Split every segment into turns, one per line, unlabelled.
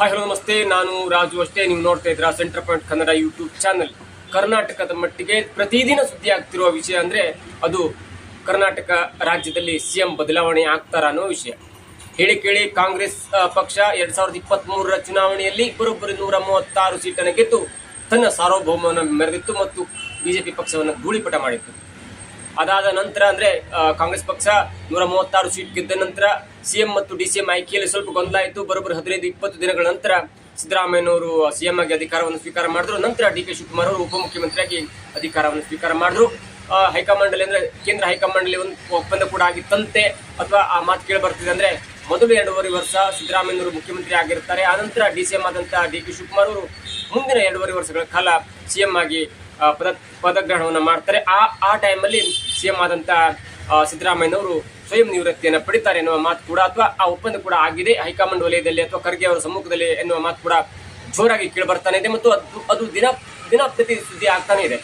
Hi hello, ನಮಸ್ತೆ. ನಾನು ರಾಜು ಅಷ್ಟೇ. ನೀವು ನೋಡ್ತಾ ಇದ್ರ center point Kannada YouTube channel. ಕರ್ನಾಟಕದ ಮಟ್ಟಿಗೆ ಪ್ರತಿದಿನ ಸುದ್ದಿ ಆಗ್ತಿರುವ ವಿಷಯ ಅಂದ್ರೆ ಅದು ಕರ್ನಾಟಕ ರಾಜ್ಯದಲ್ಲಿ ಸಿಎಂ ಬದಲಾವಣೆ ಆಗ್ತಾರ ಅನ್ನೋ ವಿಷಯ. ಹೇಳಿ ಕೇಳಿ, ಕಾಂಗ್ರೆಸ್ ಪಕ್ಷ ಎರಡ್ ಸಾವಿರದ ಇಪ್ಪತ್ತ್ ಮೂರರ ಚುನಾವಣೆಯಲ್ಲಿ ಇಬ್ಬರೊಬ್ಬರು ನೂರ ಮೂವತ್ತಾರು ಸೀಟನ್ನು ಗೆದ್ದು ತನ್ನ ಸಾರ್ವಭೌಮವನ್ನು ಮೆರೆದಿತ್ತು ಮತ್ತು ಬಿಜೆಪಿ ಪಕ್ಷವನ್ನು ಧೂಳಿಪಟ ಮಾಡಿತ್ತು. ಅದಾದ ನಂತರ ಅಂದ್ರೆ ಕಾಂಗ್ರೆಸ್ ಪಕ್ಷ ನೂರ ಮೂವತ್ತಾರು ಸೀಟ್ ಗೆದ್ದ ನಂತರ ಸಿಎಂ ಮತ್ತು ಡಿಸಿಎಂ ಆಯ್ಕೆಯಲ್ಲಿ ಸ್ವಲ್ಪ ಗೊಂದಲ ಆಯಿತು. ಬರೋಬ್ಬರಿ ಹದಿನೈದು, ಇಪ್ಪತ್ತು ದಿನಗಳ ನಂತರ ಸಿದ್ದರಾಮಯ್ಯನವರು ಸಿಎಂ ಆಗಿ ಅಧಿಕಾರವನ್ನು ಸ್ವೀಕಾರ ಮಾಡಿದ್ರು. ನಂತರ ಡಿ ಕೆ ಶಿವಕುಮಾರ್ ಅವರು ಉಪಮುಖ್ಯಮಂತ್ರಿಯಾಗಿ ಅಧಿಕಾರವನ್ನು ಸ್ವೀಕಾರ ಮಾಡಿದ್ರು. ಹೈಕಮಾಂಡ್ ಅಲ್ಲಿ ಅಂದ್ರೆ, ಕೇಂದ್ರ ಹೈಕಮಾಂಡ್ ಅಲ್ಲಿ ಒಂದು ಒಪ್ಪಂದ ಕೂಡ ಆಗಿತ್ತಂತೆ. ಅಥವಾ ಆ ಮಾತು ಕೇಳಿ ಬರ್ತಿದೆ ಅಂದ್ರೆ, ಮೊದಲು ಎರಡೂವರೆ ವರ್ಷ ಸಿದ್ದರಾಮಯ್ಯನವರು ಮುಖ್ಯಮಂತ್ರಿ ಆಗಿರ್ತಾರೆ. ಆನಂತರ ಡಿ ಸಿ ಎಂ ಆದಂತಹ ಡಿ ಕೆ ಶಿವಕುಮಾರ್ ಅವರು ಮುಂದಿನ ಎರಡೂವರೆ ವರ್ಷಗಳ ಕಾಲ ಸಿಎಂ ಆಗಿ ಪದ ಪದಗ್ರಹಣವನ್ನು ಮಾಡ್ತಾರೆ. ಆ ಆ ಟೈಮಲ್ಲಿ ಸಿಎಂ ಆದಂತ ಆದಂಥ ಸಿದ್ದರಾಮಯ್ಯನವರು ಸ್ವಯಂ ನಿವೃತ್ತಿಯನ್ನು ಪಡಿತಾರೆ ಎನ್ನುವ ಮಾತು ಕೂಡ ಅಥವಾ ಆ ಒಪ್ಪಂದ ಕೂಡ ಆಗಿದೆ. ಹೈಕಮಾಂಡ್ ವಲಯದಲ್ಲಿ ಅಥವಾ ಖರ್ಗೆ ಅವರ ಸಮ್ಮುಖದಲ್ಲಿ ಎನ್ನುವ ಮಾತು ಕೂಡ ಜೋರಾಗಿ ಕೇಳಿ ಬರ್ತಾನೆ ಇದೆ ಮತ್ತು ಅದು ಅದು ದಿನ ದಿನ ಪ್ರತಿ ಸುದ್ದಿ ಆಗ್ತಾನೆ ಇದೆ.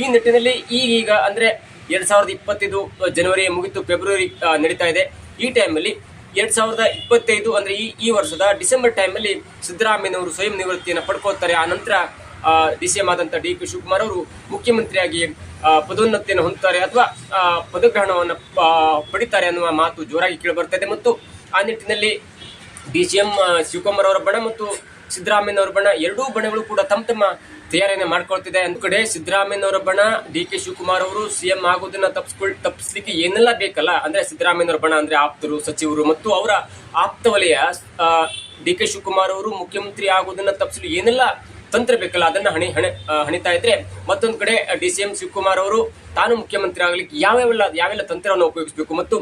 ಈ ನಿಟ್ಟಿನಲ್ಲಿ ಈಗೀಗ ಅಂದ್ರೆ ಎರಡ್ ಸಾವಿರದ ಇಪ್ಪತ್ತೈದು ಜನವರಿ ಮುಗಿತು, ಫೆಬ್ರವರಿ ನಡೀತಾ ಇದೆ. ಈ ಟೈಮಲ್ಲಿ ಎರಡ್ ಸಾವಿರದ ಇಪ್ಪತ್ತೈದು ಅಂದ್ರೆ ಈ ಈ ವರ್ಷದ ಡಿಸೆಂಬರ್ ಟೈಮಲ್ಲಿ ಸಿದ್ದರಾಮಯ್ಯನವರು ಸ್ವಯಂ ನಿವೃತ್ತಿಯನ್ನು ಪಡ್ಕೋತಾರೆ ಆ ನಂತರ ಡಿ ಸಿ ಎಂ ಆದಂತ ಡಿ ಕೆ ಶಿವಕುಮಾರ್ ಅವರು ಮುಖ್ಯಮಂತ್ರಿಯಾಗಿ ಪದೋನ್ನತಿಯನ್ನು ಹೊಂದುತ್ತಾರೆ ಅಥವಾ ಪದಗ್ರಹಣವನ್ನು ಪಡಿತಾರೆ ಅನ್ನುವ ಮಾತು ಜೋರಾಗಿ ಕೇಳಿ ಬರ್ತಾ ಇದೆ ಮತ್ತು ಆ ನಿಟ್ಟಿನಲ್ಲಿ ಡಿ ಸಿ ಎಂ ಶಿವಕುಮಾರ್ ಅವರ ಬಣ ಮತ್ತು ಸಿದ್ದರಾಮಯ್ಯನವರ ಬಣ ಎರಡೂ ಬಣಗಳು ಕೂಡ ತಮ್ಮ ತಮ್ಮ ತಯಾರಿಯನ್ನು ಮಾಡ್ಕೊಳ್ತಿದೆ. ಒಂದು ಕಡೆ ಸಿದ್ದರಾಮಯ್ಯನವರ ಬಣ, ಡಿ ಕೆ ಶಿವಕುಮಾರ್ ಅವರು ಸಿಎಂ ಆಗೋದನ್ನ ತಪ್ಪಿಸ್ಕೊಳ್ ತಪ್ಪಿಸ್ಲಿಕ್ಕೆ ಏನೆಲ್ಲ ಬೇಕಲ್ಲ? ಅಂದ್ರೆ ಸಿದ್ದರಾಮಯ್ಯನವರ ಬಣ ಅಂದ್ರೆ ಆಪ್ತರು, ಸಚಿವರು ಮತ್ತು ಅವರ ಆಪ್ತ ವಲಯ ಡಿ ಕೆ ಶಿವಕುಮಾರ್ ಅವರು ಮುಖ್ಯಮಂತ್ರಿ ಆಗೋದನ್ನ ತಪ್ಪಿಸಲು ಏನೆಲ್ಲ ತಂತ್ರ ಬೇಕಲ್ಲ, ಅದನ್ನ ಹಣಿ ಹಣೆ ಹಣಿತಾ ಇದ್ರೆ ಮತ್ತೊಂದು ಕಡೆ ಡಿ ಸಿ ಎಂ ಶಿವಕುಮಾರ್ ಅವರು ತಾನು ಮುಖ್ಯಮಂತ್ರಿ ಆಗಲಿಕ್ಕೆ ಯಾವ್ಯಾವೆಲ್ಲ ಯಾವೆಲ್ಲ ತಂತ್ರವನ್ನು ಉಪಯೋಗಿಸಬೇಕು ಮತ್ತು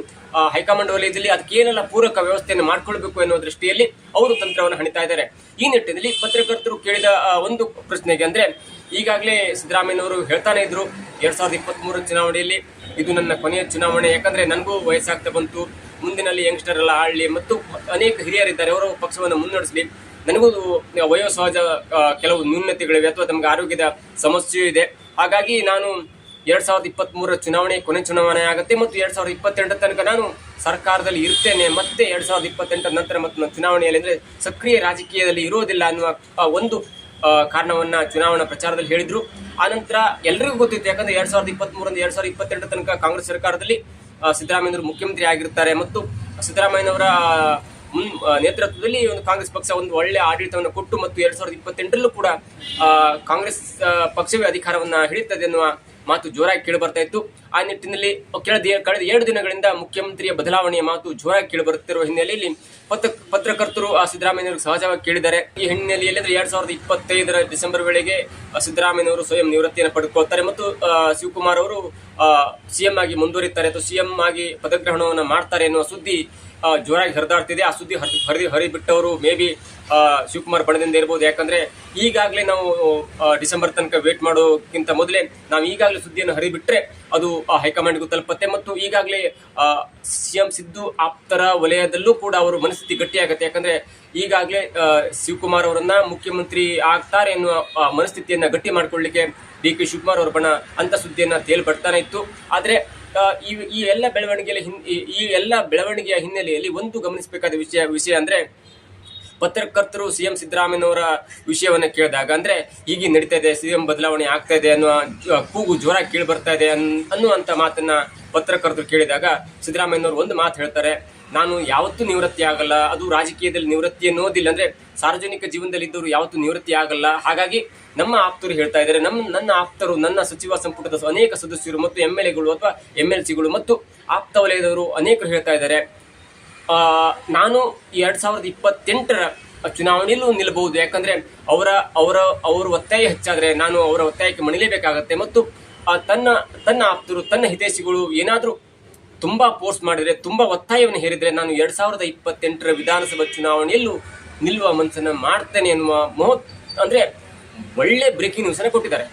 ಹೈಕಮಾಂಡ್ ವಲಯದಲ್ಲಿ ಅದಕ್ಕೆ ಏನೆಲ್ಲ ಪೂರಕ ವ್ಯವಸ್ಥೆಯನ್ನು ಮಾಡ್ಕೊಳ್ಬೇಕು ಎನ್ನುವ ದೃಷ್ಟಿಯಲ್ಲಿ ಅವರು ತಂತ್ರವನ್ನು ಹಣಿತಾ ಇದ್ದಾರೆ. ಈ ನಿಟ್ಟಿನಲ್ಲಿ ಪತ್ರಕರ್ತರು ಕೇಳಿದ ಒಂದು ಪ್ರಶ್ನೆಗೆ ಅಂದ್ರೆ, ಈಗಾಗಲೇ ಸಿದ್ದರಾಮಯ್ಯನವರು ಹೇಳ್ತಾನೆ ಇದ್ರು, ಎರಡ್ ಸಾವಿರದ ಇಪ್ಪತ್ತ್ ಮೂರು ಚುನಾವಣೆಯಲ್ಲಿ ಇದು ನನ್ನ ಕೊನೆಯ ಚುನಾವಣೆ, ಯಾಕಂದ್ರೆ ನನಗೂ ವಯಸ್ಸಾಗ್ತಾ ಬಂತು, ಮುಂದಿನಲ್ಲಿ ಯಂಗ್ಸ್ಟರ್ ಎಲ್ಲ ಆಳ್ಲಿ ಮತ್ತು ಅನೇಕ ಹಿರಿಯರಿದ್ದಾರೆ, ಅವರು ಪಕ್ಷವನ್ನು ಮುನ್ನಡೆಸಲಿ ನನಗೂ ವಯೋಸಹಜ ಕೆಲವು ನ್ಯೂನತೆಗಳಿವೆ ಅಥವಾ ತಮಗೆ ಆರೋಗ್ಯದ ಸಮಸ್ಯೆಯೂ ಇದೆ. ಹಾಗಾಗಿ ನಾನು ಎರಡ್ ಸಾವಿರದ ಇಪ್ಪತ್ತ್ ಮೂರರ ಚುನಾವಣೆ, ಕೊನೆ ಚುನಾವಣೆ ಆಗುತ್ತೆ ಮತ್ತು ಎರಡ್ ಸಾವಿರದ ಇಪ್ಪತ್ತೆಂಟರ ತನಕ ನಾನು ಸರ್ಕಾರದಲ್ಲಿ ಇರ್ತೇನೆ. ಮತ್ತೆ ಎರಡ್ ಸಾವಿರದ ಇಪ್ಪತ್ತೆಂಟರ ನಂತರ ಮತ್ತು ನಾನು ಚುನಾವಣೆಯಲ್ಲಿ ಅಂದ್ರೆ ಸಕ್ರಿಯ ರಾಜಕೀಯದಲ್ಲಿ ಇರೋದಿಲ್ಲ ಅನ್ನುವ ಒಂದು ಕಾರಣವನ್ನ ಚುನಾವಣಾ ಪ್ರಚಾರದಲ್ಲಿ ಹೇಳಿದ್ರು. ಆನಂತರ ಎಲ್ರಿಗೂ ಗೊತ್ತಿತ್ತು. ಯಾಕಂದ್ರೆ ಎರಡ್ ಸಾವಿರದ ಇಪ್ಪತ್ತ್ ಮೂರರಿಂದ ಎರಡ್ ಸಾವಿರದ ಇಪ್ಪತ್ತೆಂಟರ ತನಕ ಕಾಂಗ್ರೆಸ್ ಸರ್ಕಾರದಲ್ಲಿ ಸಿದ್ದರಾಮಯ್ಯ ಮುಖ್ಯಮಂತ್ರಿ ಆಗಿರ್ತಾರೆ ಮತ್ತು ಸಿದ್ದರಾಮಯ್ಯನವರ ನೇತೃತ್ವದಲ್ಲಿ ಒಂದು ಕಾಂಗ್ರೆಸ್ ಪಕ್ಷ ಒಂದು ಒಳ್ಳೆ ಆಡಳಿತವನ್ನು ಕೊಟ್ಟು ಮತ್ತು ಎರಡ್ ಸಾವಿರದ ಇಪ್ಪತ್ತೆಂಟರಲ್ಲೂ ಕೂಡ ಕಾಂಗ್ರೆಸ್ ಪಕ್ಷವೇ ಅಧಿಕಾರವನ್ನು ಹಿಡಿಯುತ್ತದೆ ಎನ್ನುವ ಮಾತು ಜೋರಾಗಿ ಕೇಳಿ ಬರ್ತಾ ಇತ್ತು. ಆ ನಿಟ್ಟಿನಲ್ಲಿ ಕಳೆದ ಕಳೆದ ಎರಡು ದಿನಗಳಿಂದ ಮುಖ್ಯಮಂತ್ರಿಯ ಬದಲಾವಣೆಯ ಮಾತು ಜೋರಾಗಿ ಕೇಳಿ ಬರುತ್ತಿರುವ ಹಿನ್ನೆಲೆಯಲ್ಲಿ ಪತ್ರ ಪತ್ರಕರ್ತರು, ಆ ಸಿದ್ದರಾಮಯ್ಯನವರು ಸಹಜವಾಗಿ ಕೇಳಿದ್ದಾರೆ. ಈ ಹಿನ್ನೆಲೆಯಲ್ಲಿ ಅಂದ್ರೆ ಎರಡ್ ಸಾವಿರದ ಇಪ್ಪತ್ತೈದರ ಡಿಸೆಂಬರ್ ವೇಳೆಗೆ ಸಿದ್ದರಾಮಯ್ಯನವರು ಸ್ವಯಂ ನಿವೃತ್ತಿಯನ್ನು ಪಡೆದುಕೊಳ್ತಾರೆ ಮತ್ತು ಶಿವಕುಮಾರ್ ಅವರು ಸಿಎಂ ಆಗಿ ಮುಂದುವರಿತಾರೆ ಅಥವಾ ಸಿಎಂ ಆಗಿ ಪದಗ್ರಹಣವನ್ನು ಮಾಡ್ತಾರೆ ಎನ್ನುವ ಸುದ್ದಿ ಜೋರಾಗಿ ಹರಿದಾಡ್ತಿದೆ. ಆ ಸುದ್ದಿ ಹರಿ ಹರಿದು ಹರಿಬಿಟ್ಟವರು ಮೇ ಬಿ ಶಿವಕುಮಾರ್ ಬಣದಿಂದ ಇರ್ಬೋದು. ಯಾಕಂದ್ರೆ ಈಗಾಗಲೇ ನಾವು ಡಿಸೆಂಬರ್ ತನಕ ವೇಟ್ ಮಾಡೋಕ್ಕಿಂತ ಮೊದಲೇ ನಾವು ಈಗಾಗಲೇ ಸುದ್ದಿಯನ್ನು ಹರಿಬಿಟ್ರೆ ಅದು ಹೈಕಮಾಂಡ್ಗೂ ತಲುಪತ್ತೆ. ಮತ್ತು ಈಗಾಗಲೇ ಸಿಎಂ ಸಿದ್ದು ಆಪ್ತರ ವಲಯದಲ್ಲೂ ಕೂಡ ಅವರು ಮನಸ್ಥಿತಿ ಗಟ್ಟಿಯಾಗತ್ತೆ. ಯಾಕಂದ್ರೆ ಈಗಾಗಲೇ ಶಿವಕುಮಾರ್ ಅವರನ್ನ ಮುಖ್ಯಮಂತ್ರಿ ಆಗ್ತಾರೆ ಎನ್ನುವ ಮನಸ್ಥಿತಿಯನ್ನ ಗಟ್ಟಿ ಮಾಡ್ಕೊಳ್ಳಿಕ್ಕೆ ಡಿ ಕೆ ಶಿವಕುಮಾರ್ ಅವರ ಬಣ ಅಂತ ಸುದ್ದಿಯನ್ನ ತೇಲ್ ಬರ್ತಾನೆ ಇತ್ತು. ಆದ್ರೆ ಈ ಈ ಎಲ್ಲ ಬೆಳವಣಿಗೆಯಲ್ಲಿ ಈ ಎಲ್ಲ ಬೆಳವಣಿಗೆಯ ಹಿನ್ನೆಲೆಯಲ್ಲಿ ಒಂದು ಗಮನಿಸಬೇಕಾದ ವಿಷಯ ವಿಷಯ ಅಂದ್ರೆ ಪತ್ರಕರ್ತರು ಸಿಎಂ ಸಿದ್ದರಾಮಯ್ಯನವರ ವಿಷಯವನ್ನು ಕೇಳಿದಾಗ, ಅಂದ್ರೆ ಹೀಗೆ ನಡೀತಾ ಇದೆ, ಸಿಎಂ ಬದಲಾವಣೆ ಆಗ್ತಾ ಇದೆ ಅನ್ನುವ ಕೂಗು ಜ್ವರ ಕೇಳಿ ಬರ್ತಾ ಇದೆ ಅನ್- ಅನ್ನುವಂತ ಮಾತನ್ನ ಪತ್ರಕರ್ತರು ಕೇಳಿದಾಗ ಸಿದ್ದರಾಮಯ್ಯನವರು ಒಂದು ಮಾತು ಹೇಳ್ತಾರೆ, ನಾನು ಯಾವತ್ತೂ ನಿವೃತ್ತಿ ಆಗಲ್ಲ, ಅದು ರಾಜಕೀಯದಲ್ಲಿ ನಿವೃತ್ತಿ ಅನ್ನೋದಿಲ್ಲ, ಅಂದ್ರೆ ಸಾರ್ವಜನಿಕ ಜೀವನದಲ್ಲಿ ಇದ್ದವರು ಯಾವತ್ತೂ ನಿವೃತ್ತಿ ಆಗಲ್ಲ. ಹಾಗಾಗಿ ನಮ್ಮ ಆಪ್ತರು ಹೇಳ್ತಾ ಇದ್ದಾರೆ ನಮ್ಮ ನನ್ನ ಆಪ್ತರು, ನನ್ನ ಸಚಿವ ಸಂಪುಟದ ಅನೇಕ ಸದಸ್ಯರು ಮತ್ತು ಎಂ ಎಲ್ ಎಗಳು ಅಥವಾ ಎಂ ಎಲ್ ಸಿಗಳು ಮತ್ತು ಆಪ್ತ ವಲಯದವರು ಅನೇಕರು ಹೇಳ್ತಾ ಇದ್ದಾರೆ ನಾನು ಎರಡು ಸಾವಿರದ ಇಪ್ಪತ್ತೆಂಟರ ಚುನಾವಣೆಯಲ್ಲೂ ನಿಲ್ಲಬಹುದು. ಯಾಕಂದ್ರೆ ಅವರ ಅವರ ಅವರ ಒತ್ತಾಯ ಹೆಚ್ಚಾದ್ರೆ ನಾನು ಅವರ ಒತ್ತಾಯಕ್ಕೆ ಮಣಿಲೇಬೇಕಾಗತ್ತೆ. ಮತ್ತು ತನ್ನ ತನ್ನ ಆಪ್ತರು, ತನ್ನ ಹಿತೈಷಿಗಳು ಏನಾದರೂ ತುಂಬಾ ಪೋಸ್ಟ್ ಮಾಡಿದ್ರೆ, ತುಂಬಾ ಒತ್ತಾಯವನ್ನು ಹೇರಿದ್ರೆ ನಾನು ಎರಡು ಸಾವಿರದ ಇಪ್ಪತ್ತೆಂಟರ ವಿಧಾನಸಭಾ ಚುನಾವಣೆಯಲ್ಲೂ ನಿಲ್ಲುವ ಮನಸ್ಸನ್ನು ಮಾಡ್ತೇನೆ ಎನ್ನುವ ಮಹತ್, ಅಂದ್ರೆ ಒಳ್ಳೆ ಬ್ರೇಕಿಂಗ್ ನ್ಯೂಸ್ ಅನ್ನ ಕೊಟ್ಟಿದ್ದಾರೆ.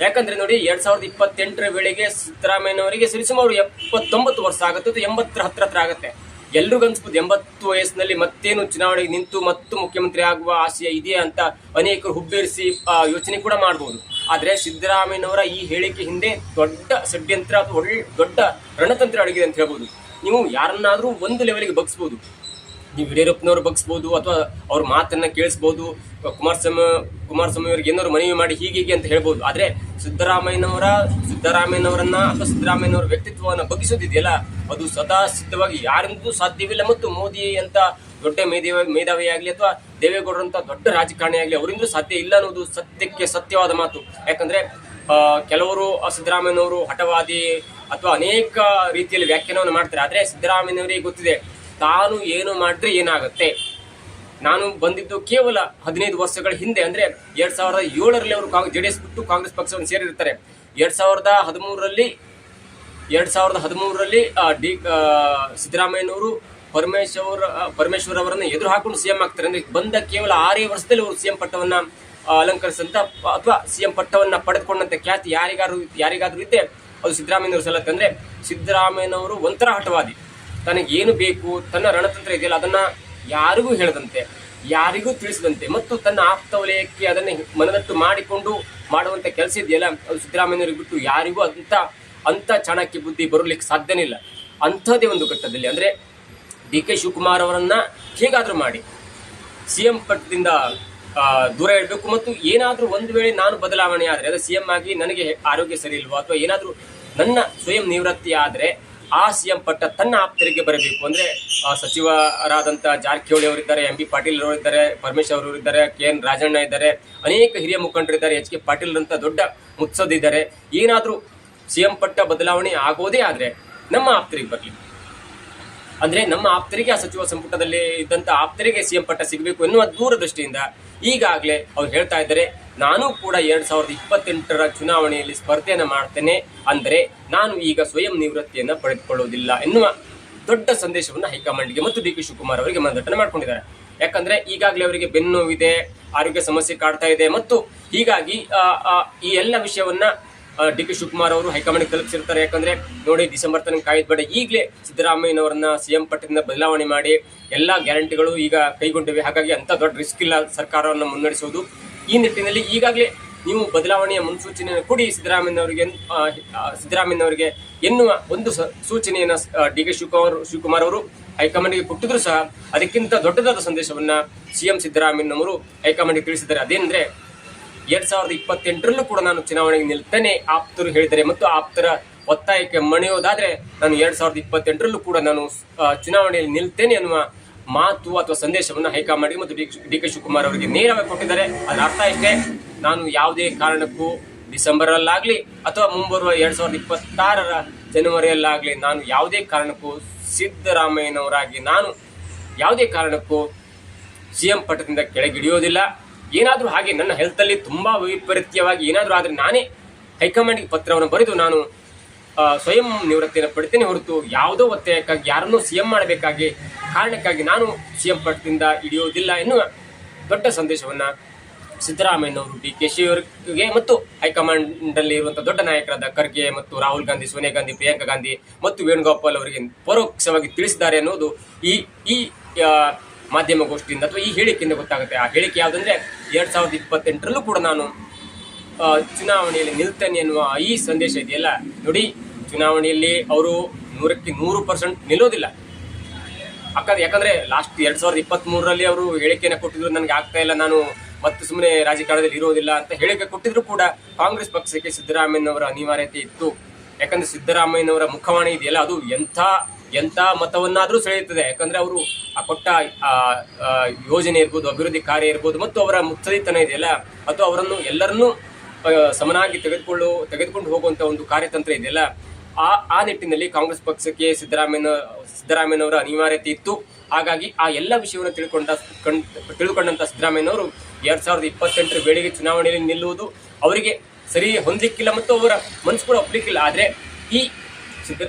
ಯಾಕಂದ್ರೆ ನೋಡಿ, ಎರಡು ಸಾವಿರದ ಇಪ್ಪತ್ತೆಂಟರ ವೇಳೆಗೆ ಸಿದ್ದರಾಮಯ್ಯನವರಿಗೆ ಸರಿಸುಮಾರು ಎಪ್ಪತ್ತೊಂಬತ್ತು ವರ್ಷ ಆಗುತ್ತೆ. ಎಂಬತ್ತರ ಹತ್ರ ಹತ್ರ ಆಗುತ್ತೆ. ಎಲ್ರಿಗೂ ಅನ್ಸ್ಬೋದು, ಎಂಬತ್ತು ವಯಸ್ಸಿನಲ್ಲಿ ಮತ್ತೇನು ಚುನಾವಣೆಗೆ ನಿಂತು ಮತ್ತು ಮುಖ್ಯಮಂತ್ರಿ ಆಗುವ ಆಶಯ ಇದೆಯಾ ಅಂತ ಅನೇಕರು ಹುಬ್ಬೇರಿಸಿ ಯೋಚನೆ ಕೂಡ ಮಾಡಬಹುದು ಆದ್ರೆ ಸಿದ್ದರಾಮಯ್ಯನವರ ಈ ಹೇಳಿಕೆ ಹಿಂದೆ ದೊಡ್ಡ ಷಡ್ಯಂತ್ರ ಅಥವಾ ಒಳ್ಳೆ ದೊಡ್ಡ ರಣತಂತ್ರ ಅಡಗಿದೆ ಅಂತ ಹೇಳ್ಬೋದು. ನೀವು ಯಾರನ್ನಾದ್ರೂ ಒಂದು ಲೆವೆಲ್ಗೆ ಬಗ್ಸ್ಬೋದು. ನೀವು ಯಡಿಯೂರಪ್ಪನವ್ರು ಬಗ್ಸ್ಬೋದು ಅಥವಾ ಅವ್ರ ಮಾತನ್ನು ಕೇಳಿಸ್ಬೋದು ಕುಮಾರಸ್ವಾಮಿ ಕುಮಾರಸ್ವಾಮಿ ಅವರಿಗೆ ಏನಾದ್ರು ಮನವಿ ಮಾಡಿ ಹೀಗೆ ಹೀಗೆ ಅಂತ ಹೇಳ್ಬೋದು. ಆದರೆ ಸಿದ್ದರಾಮಯ್ಯನವರ, ಸಿದ್ದರಾಮಯ್ಯನವರನ್ನ ಅಥವಾ ಸಿದ್ದರಾಮಯ್ಯನವರ ವ್ಯಕ್ತಿತ್ವವನ್ನು ಬಗ್ಗಿಸೋದಿದೆಯಲ್ಲ, ಅದು ಸದಾ ಸಿದ್ಧವಾಗಿ ಯಾರಿಂದೂ ಸಾಧ್ಯವಿಲ್ಲ. ಮತ್ತು ಮೋದಿ ಅಂತ ದೊಡ್ಡ ಮೇಧಾವಿ ಮೇಧಾವಿಯಾಗಲಿ ಅಥವಾ ದೇವೇಗೌಡರಂತ ದೊಡ್ಡ ರಾಜಕಾರಣಿ ಆಗಲಿ ಅವರಿಂದಲೂ ಸಾಧ್ಯ ಇಲ್ಲ ಅನ್ನೋದು ಸತ್ಯಕ್ಕೆ ಸತ್ಯವಾದ ಮಾತು. ಯಾಕಂದ್ರೆ ಕೆಲವರು ಸಿದ್ದರಾಮಯ್ಯನವರು ಹಠವಾದಿ ಅಥವಾ ಅನೇಕ ರೀತಿಯಲ್ಲಿ ವ್ಯಾಖ್ಯಾನವನ್ನು ಮಾಡ್ತಾರೆ. ಆದರೆ ಸಿದ್ದರಾಮಯ್ಯನವರಿಗೆ ಗೊತ್ತಿದೆ ತಾನು ಏನು ಮಾಡಿದ್ರೆ ಏನಾಗುತ್ತೆ? ನಾನು ಬಂದಿದ್ದು ಕೇವಲ ಹದಿನೈದು ವರ್ಷಗಳ ಹಿಂದೆ ಅಂದ್ರೆ ಎರಡು ಸಾವಿರದ ಏಳರಲ್ಲಿ ಅವರು ಕಾಂಗ್ರೆಸ್ ಜೆಡಿಎಸ್ ಬಿಟ್ಟು ಕಾಂಗ್ರೆಸ್ ಪಕ್ಷವನ್ನು ಸೇರಿರ್ತಾರೆ ಎರಡು ಸಾವಿರದ ಹದಿಮೂರರಲ್ಲಿ, ಎರಡು ಸಾವಿರದ ಹದಿಮೂರರಲ್ಲಿ ಡಿ ಸಿದ್ದರಾಮಯ್ಯನವರು ಪರಮೇಶ್ವರ ಪರಮೇಶ್ವರ್ ಅವರನ್ನ ಎದುರು ಹಾಕೊಂಡು ಸಿಎಂ ಆಗ್ತಾರೆ. ಅಂದ್ರೆ ಬಂದ ಕೇವಲ ಆರೇ ವರ್ಷದಲ್ಲಿ ಅವರು ಸಿಎಂ ಪಟ್ಟವನ್ನ ಅಲಂಕರಿಸಿದಂತ, ಅಥವಾ ಸಿಎಂ ಪಟ್ಟವನ್ನ ಪಡೆದುಕೊಂಡಂಥ ಖ್ಯಾತಿ ಯಾರಿಗಾದರೂ, ಯಾರಿಗಾದ್ರೂ ಇದ್ದೆ ಅದು ಸಿದ್ದರಾಮಯ್ಯನವರು ಸಲ್ಲತ್ತೆ ಅಂದ್ರೆ ಸಿದ್ದರಾಮಯ್ಯನವರು ಒಂಥರ ಹಠವಾದಿ. ತನಗೆ ಏನು ಬೇಕು ತನ್ನ ರಣತಂತ್ರ ಇದೆಯಲ್ಲ ಅದನ್ನ ಯಾರಿಗೂ ಹೇಳದಂತೆ ಯಾರಿಗೂ ತಿಳಿಸದಂತೆ ಮತ್ತು ತನ್ನ ಆಪ್ತ ವಲಯಕ್ಕೆ ಅದನ್ನ ಮನದಟ್ಟು ಮಾಡಿಕೊಂಡು ಮಾಡುವಂತ ಕೆಲಸ ಇದೆಯಲ್ಲ ಅದು ಸಿದ್ದರಾಮಯ್ಯನವರಿಗೆ ಬಿಟ್ಟು ಯಾರಿಗೂ ಅಂತ ಅಂತ ಚಾಣಕ್ಯ ಬುದ್ಧಿ ಬರಲಿಕ್ಕೆ ಸಾಧ್ಯನೇ ಇಲ್ಲ. ಅಂಥದ್ದೇ ಒಂದು ಘಟ್ಟದಲ್ಲಿ. ಅಂದ್ರೆ ಡಿ ಕೆ ಶಿವಕುಮಾರ್ ಅವರನ್ನ ಹೇಗಾದ್ರೂ ಮಾಡಿ ಸಿಎಂ ಪಟ್ಟದಿಂದ ಆ, ದೂರ ಇಡಬೇಕು ಮತ್ತು ಏನಾದರೂ ಒಂದು ವೇಳೆ ನಾನು ಬದಲಾವಣೆ ಆದ್ರೆ ಅದು ಸಿಎಂ ಆಗಿ ನನಗೆ ಆರೋಗ್ಯ ಸರಿ ಇಲ್ವೋ ಅಥವಾ ಏನಾದರೂ ನನ್ನ ಸ್ವಯಂ ನಿವೃತ್ತಿ ಆದ್ರೆ ಆ ಸಿಎಂ ಪಟ್ಟ ತನ್ನ ಆಪ್ತರಿಗೆ ಬರಬೇಕು ಅಂದ್ರೆ ಆ, ಸಚಿವರಾದಂತ ಜಾರಕಿಹೊಳಿ ಅವರಿದ್ದಾರೆ ಎಂ ಬಿ ಪಾಟೀಲ್ ಅವರಿದ್ದಾರೆ ಪರಮೇಶ್ವರ್ ಅವರು ಇದ್ದಾರೆ ಕೆ ಎನ್ ರಾಜಣ್ಣ ಇದ್ದಾರೆ ಅನೇಕ ಹಿರಿಯ ಮುಖಂಡರಿದ್ದಾರೆ ಎಚ್ ಕೆ ಪಾಟೀಲ್ ಅಂತ ದೊಡ್ಡ ಮುತ್ಸದಿದ್ದಾರೆ ಏನಾದ್ರೂ ಸಿಎಂ ಪಟ್ಟ ಬದಲಾವಣೆ ಆಗೋದೇ ಆದರೆ ನಮ್ಮ ಆಪ್ತರಿಗೆ ಬರಲಿ. ಅಂದ್ರೆ ನಮ್ಮ ಆಪ್ತರಿಗೆ ಆ ಸಚಿವ ಸಂಪುಟದಲ್ಲಿ ಇದ್ದಂತ ಆಪ್ತರಿಗೆ ಸಿಎಂ ಪಟ್ಟ ಸಿಗಬೇಕು ಎನ್ನುವ ದೂರದೃಷ್ಟಿಯಿಂದ ಈಗಾಗಲೇ ಅವ್ರು ಹೇಳ್ತಾ ಇದ್ದಾರೆ ನಾನು ಕೂಡ ಎರಡ್ ಸಾವಿರದ ಇಪ್ಪತ್ತೆಂಟರ ಚುನಾವಣೆಯಲ್ಲಿ ಸ್ಪರ್ಧೆಯನ್ನು ಮಾಡ್ತೇನೆ ಅಂದರೆ ನಾನು ಈಗ ಸ್ವಯಂ ನಿವೃತ್ತಿಯನ್ನು ಪಡೆದುಕೊಳ್ಳುವುದಿಲ್ಲ ಎನ್ನುವ ದೊಡ್ಡ ಸಂದೇಶವನ್ನು ಹೈಕಮಾಂಡ್ಗೆ ಮತ್ತು ಡಿ ಕೆ ಶಿವಕುಮಾರ್ ಅವರಿಗೆ ಮನದಟ್ಟಣೆ ಮಾಡ್ಕೊಂಡಿದ್ದಾರೆ. ಯಾಕಂದ್ರೆ ಈಗಾಗಲೇ ಅವರಿಗೆ ಬೆನ್ನು ಆರೋಗ್ಯ ಸಮಸ್ಯೆ ಕಾಡ್ತಾ ಇದೆ ಮತ್ತು ಹೀಗಾಗಿ ಈ ಎಲ್ಲ ವಿಷಯವನ್ನ ಡಿ ಕೆ ಶಿವಕುಮಾರ್ ಅವರು ಹೈಕಮಾಂಡ್ ತಲುಪಿಸಿರ್ತಾರೆ. ಯಾಕಂದ್ರೆ ನೋಡಿ ಡಿಸೆಂಬರ್ ತನಕ ಕಾಯ್ದಬೇಡ ಈಗಲೇ ಸಿದ್ದರಾಮಯ್ಯನವರನ್ನ ಸಿಎಂ ಪಟ್ಟದಿಂದ ಬದಲಾವಣೆ ಮಾಡಿ, ಎಲ್ಲ ಗ್ಯಾರಂಟಿಗಳು ಈಗ ಕೈಗೊಂಡಿವೆ. ಹಾಗಾಗಿ ಅಂತ ದೊಡ್ಡ ರಿಸ್ಕ್ ಇಲ್ಲ ಸರ್ಕಾರವನ್ನು ಮುನ್ನಡೆಸುವುದು. ಈ ನಿಟ್ಟಿನಲ್ಲಿ ಈಗಾಗಲೇ ನೀವು ಬದಲಾವಣೆಯ ಮುನ್ಸೂಚನೆಯನ್ನು ಕೊಡಿ ಸಿದ್ದರಾಮಯ್ಯನವರಿಗೆ ಅವರಿಗೆ ಎನ್ನುವ ಒಂದು ಸೂಚನೆಯನ್ನ ಡಿ ಕೆ ಶಿವಕುಮಾರ್ ಶಿವಕುಮಾರ್ ಅವರು ಹೈಕಮಾಂಡ್ಗೆ ಕೊಟ್ಟಿದ್ರು ಸಹ ಅದಕ್ಕಿಂತ ದೊಡ್ಡದಾದ ಸಂದೇಶವನ್ನ ಸಿಎಂ ಸಿದ್ದರಾಮಯ್ಯನವರು ಹೈಕಮಾಂಡ್ಗೆ ತಿಳಿಸಿದ್ದಾರೆ. ಅದೇನೆಂದ್ರೆ ಎರಡ್ ಸಾವಿರದ ಇಪ್ಪತ್ತೆಂಟರಲ್ಲೂ ಕೂಡ ನಾನು ಚುನಾವಣೆಗೆ ನಿಲ್ತೇನೆ ಆಪ್ತರು ಹೇಳಿದ್ದಾರೆ ಮತ್ತು ಆಪ್ತರ ಒತ್ತಾಯಕ್ಕೆ ಮಣಿಯೋದಾದ್ರೆ ನಾನು ಎರಡ್ ಸಾವಿರದ ಇಪ್ಪತ್ತೆಂಟರಲ್ಲೂ ಕೂಡ ನಾನು ಚುನಾವಣೆಯಲ್ಲಿ ನಿಲ್ತೇನೆ ಅನ್ನುವ ಮಾತು ಅಥವಾ ಸಂದೇಶವನ್ನು ಹೈಕಮಾಂಡ್ಗೆ ಮತ್ತು ಡಿ ಕೆ ಶಿವಕುಮಾರ್ ಅವರಿಗೆ ನೇರವಾಗಿ ಕೊಟ್ಟಿದ್ದಾರೆ. ಅದರ ಅರ್ಥ ಇಷ್ಟೇ, ನಾನು ಯಾವುದೇ ಕಾರಣಕ್ಕೂ ಡಿಸೆಂಬರ್ ಅಲ್ಲಾಗ್ಲಿ ಅಥವಾ ಮುಂಬರುವ ಎರಡ್ ಸಾವಿರದ ಇಪ್ಪತ್ತಾರರ ಜನವರಿಯಲ್ಲಾಗಲಿ ನಾನು ಯಾವುದೇ ಕಾರಣಕ್ಕೂ ಸಿದ್ದರಾಮಯ್ಯನವರಾಗಿ ನಾನು ಯಾವುದೇ ಕಾರಣಕ್ಕೂ ಸಿಎಂ ಪಟ್ಟದಿಂದ ಕೆಳಗಿಳಿಯೋದಿಲ್ಲ. ಏನಾದರೂ ಹಾಗೆ ನನ್ನ ಹೆಲ್ತಲ್ಲಿ ತುಂಬಾ ವೈಪರೀತ್ಯವಾಗಿ ಏನಾದರೂ ಆದರೆ ನಾನೇ ಹೈಕಮಾಂಡ್ಗೆ ಪತ್ರವನ್ನು ಬರೆದು ನಾನು ಸ್ವಯಂ ನಿವೃತ್ತಿಯನ್ನು ಪಡಿತೇನೆ ಹೊರತು ಯಾವುದೋ ಒತ್ತಾಯಕ್ಕಾಗಿ ಯಾರನ್ನೂ ಸಿಎಂ ಮಾಡಬೇಕಾಗಿ ಕಾರಣಕ್ಕಾಗಿ ನಾನು ಸಿಎಂ ಪಟ್ಟದಿಂದ ಹಿಡಿಯೋದಿಲ್ಲ ಎನ್ನುವ ದೊಡ್ಡ ಸಂದೇಶವನ್ನ ಸಿದ್ದರಾಮಯ್ಯನವರು ಡಿ ಕೆ ಶಿ ಅವರಿಗೆ ಮತ್ತು ಹೈಕಮಾಂಡ್ ಅಲ್ಲಿ ಇರುವಂತಹ ದೊಡ್ಡ ನಾಯಕರಾದ ಖರ್ಗೆ ಮತ್ತು ರಾಹುಲ್ ಗಾಂಧಿ, ಸೋನಿಯಾ ಗಾಂಧಿ, ಪ್ರಿಯಾಂಕಾ ಗಾಂಧಿ ಮತ್ತು ವೇಣುಗೋಪಾಲ್ ಅವರಿಗೆ ಪರೋಕ್ಷವಾಗಿ ತಿಳಿಸಿದ್ದಾರೆ ಅನ್ನೋದು ಈ ಈ ಮಾಧ್ಯಮಗೋಷ್ಠಿಯಿಂದ ಮಾಧ್ಯಮ ಗೋಷ್ಠಿಯಿಂದ ಅಥವಾ ಈ ಹೇಳಿಕೆಯಿಂದ ಗೊತ್ತಾಗುತ್ತೆ. ಆ ಹೇಳಿಕೆ ಯಾವುದಂದ್ರೆ ಎರಡು ಸಾವಿರದ ಇಪ್ಪತ್ತೆಂಟರಲ್ಲೂ ಕೂಡ ನಾನು ಚುನಾವಣೆಯಲ್ಲಿ ನಿಲ್ತೇನೆ ಎನ್ನುವ ಈ ಸಂದೇಶ ಇದೆಯಲ್ಲ? ನೋಡಿ, ಚುನಾವಣೆಯಲ್ಲಿ ಅವರು ನೂರಕ್ಕೆ ನೂರು ಪರ್ಸೆಂಟ್ ನಿಲ್ಲೋದಿಲ್ಲ. ಯಾಕಂದ್ರೆ ಲಾಸ್ಟ್ ಎರಡ್ ಸಾವಿರದ ಇಪ್ಪತ್ತ್ ಮೂರರಲ್ಲಿ ಅವರು ಹೇಳಿಕೆಯನ್ನು ಕೊಟ್ಟಿದ್ರು, ನನಗೆ ಆಗ್ತಾ ಇಲ್ಲ, ನಾನು ಮತ್ತೆ ಸುಮ್ಮನೆ ರಾಜಕಾರಣದಲ್ಲಿ ಇರೋದಿಲ್ಲ ಅಂತ ಹೇಳಿಕೆ ಕೊಟ್ಟಿದ್ರು ಕೂಡ ಕಾಂಗ್ರೆಸ್ ಪಕ್ಷಕ್ಕೆ ಸಿದ್ದರಾಮಯ್ಯನವರ ಅನಿವಾರ್ಯತೆ ಇತ್ತು. ಯಾಕಂದ್ರೆ ಸಿದ್ದರಾಮಯ್ಯನವರ ಮುಖವಾಣಿ ಇದೆಯಲ್ಲ, ಅದು ಎಂಥ ಎಂಥ ಮತವನ್ನಾದರೂ ಸೆಳೆಯುತ್ತದೆ. ಯಾಕಂದ್ರೆ ಅವರು ಆ ಕೊಟ್ಟ ಯೋಜನೆ ಇರ್ಬೋದು, ಅಭಿವೃದ್ಧಿ ಕಾರ್ಯ ಇರ್ಬೋದು, ಮತ್ತು ಅವರ ಮುತ್ಸದಿತನ ಇದೆಯಲ್ಲ ಅಥವಾ ಅವರನ್ನು ಎಲ್ಲರನ್ನೂ ಸಮನಾಗಿ ತೆಗೆದುಕೊಳ್ಳು ತೆಗೆದುಕೊಂಡು ಹೋಗುವಂತ ಒಂದು ಕಾರ್ಯತಂತ್ರ ಇದೆಯಲ್ಲ ಆ ಆ ನಿಟ್ಟಿನಲ್ಲಿ ಕಾಂಗ್ರೆಸ್ ಪಕ್ಷಕ್ಕೆ ಸಿದ್ದರಾಮಯ್ಯ, ಸಿದ್ದರಾಮಯ್ಯನವರ ಅನಿವಾರ್ಯತೆ ಇತ್ತು. ಹಾಗಾಗಿ ಆ ಎಲ್ಲ ವಿಷಯವನ್ನು ತಿಳ್ಕೊಂಡ ತಿಳ್ಕೊಂಡಂತ ಸಿದ್ದರಾಮಯ್ಯನವರು ಎರಡ್ ಸಾವಿರದ ಇಪ್ಪತ್ತೆಂಟರ ವೇಳೆಗೆ ಚುನಾವಣೆಯಲ್ಲಿ ನಿಲ್ಲುವುದು ಅವರಿಗೆ ಸರಿ ಹೊಂದಲಿಕ್ಕಿಲ್ಲ ಮತ್ತು ಅವರ ಮನಸ್ಸು ಕೂಡ ಒಪ್ಪಲಿಕ್ಕಿಲ್ಲ ಆದ್ರೆ ಈ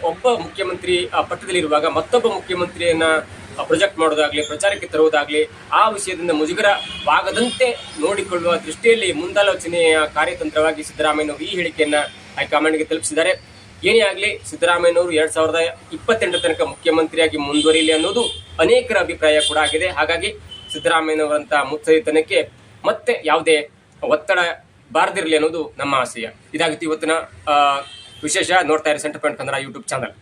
ಒಬ್ಬ ಮುಖ್ಯಮಂತ್ರಿ ಆ ಪಟ್ಟದಲ್ಲಿರುವಾಗ ಮತ್ತೊಬ್ಬ ಮುಖ್ಯಮಂತ್ರಿಯನ್ನ ಪ್ರೊಜೆಕ್ಟ್ ಮಾಡೋದಾಗ್ಲಿ, ಪ್ರಚಾರಕ್ಕೆ ತರುವುದಾಗ್ಲಿ, ಆ ವಿಷಯದಿಂದ ಮುಜುಗರವಾಗದಂತೆ ನೋಡಿಕೊಳ್ಳುವ ದೃಷ್ಟಿಯಲ್ಲಿ ಮುಂದಾಲೋಚನೆಯ ಕಾರ್ಯತಂತ್ರವಾಗಿ ಸಿದ್ದರಾಮಯ್ಯನವರು ಈ ಹೇಳಿಕೆಯನ್ನ ಹೈಕಮಾಂಡ್ಗೆ ತಲುಪಿಸಿದ್ದಾರೆ. ಏನೇ ಆಗಲಿ, ಸಿದ್ದರಾಮಯ್ಯನವರು ಎರಡ್ ಸಾವಿರದ ಇಪ್ಪತ್ತೆಂಟರ ತನಕ ಮುಖ್ಯಮಂತ್ರಿಯಾಗಿ ಮುಂದುವರಿಯಲಿ ಅನ್ನೋದು ಅನೇಕರ ಅಭಿಪ್ರಾಯ ಕೂಡ ಆಗಿದೆ. ಹಾಗಾಗಿ ಸಿದ್ದರಾಮಯ್ಯನವರಂತ ಮುತ್ಸದಿತನಕ್ಕೆ ಮತ್ತೆ ಯಾವುದೇ ಒತ್ತಡ ಬಾರದಿರಲಿ ಅನ್ನೋದು ನಮ್ಮ ಆಶಯ. ಇದಾಗಿತ್ತು ಇವತ್ತಿನ ವಿಶೇಷ ನೋಡ್ತಾ ಇರಿ center point Kannada YouTube channel.